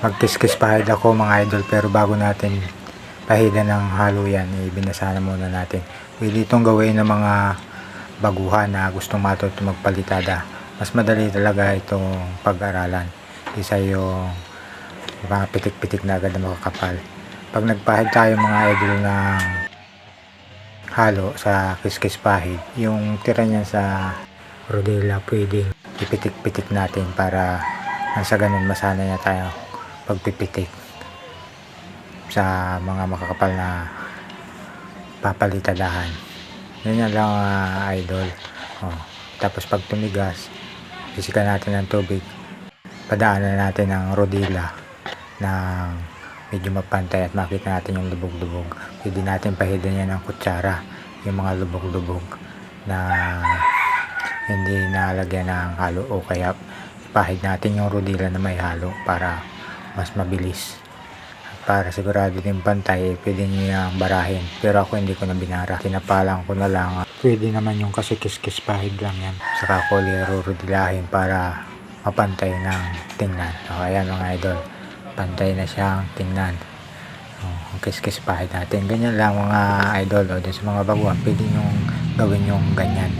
magkiskis pahid ako mga idol pero bago natin pahidan ng halo yan ibinasa na muna natin. Pwede itong gawin ng mga baguhan na gustong matuto magpalitada. Mas madali talaga itong pag-aralan isa yung mga pitik-pitik na agad na makakapal. Pag nagpahid tayo mga idol ng halo sa kiskis pahid yung tira niya sa rodela pwedeng ipitik-pitik natin para nang ganun masanay na tayo pagpipitik sa mga makakapal na papalitadahan. Ganyan lang ah, idol. Oh. tapos pag tumigas sisikan natin ng tubig. Padaanan natin ng rodila ng medyo mapantay at makita natin yung lubog-lubog. Pwede natin pahidan yan ng kutsara yung mga lubog-lubog na hindi nalagyan ng halo o kaya pahid natin yung rodila na may halo para mas mabilis. Para sigurado din pantay pwede nyo yung barahin. Pero ako hindi ko na binara. Tinapalang ko na lang. Pwede naman yung kasi kiskis pahid lang yan. Saka ko rodilahin para mapantay ng tingnan. O ayan mga idol. Pantay na siyang tingnan. O, kiskis pahid natin. Ganyan lang mga idol. O dun sa mga baguhan pwede nyo gawin yung ganyan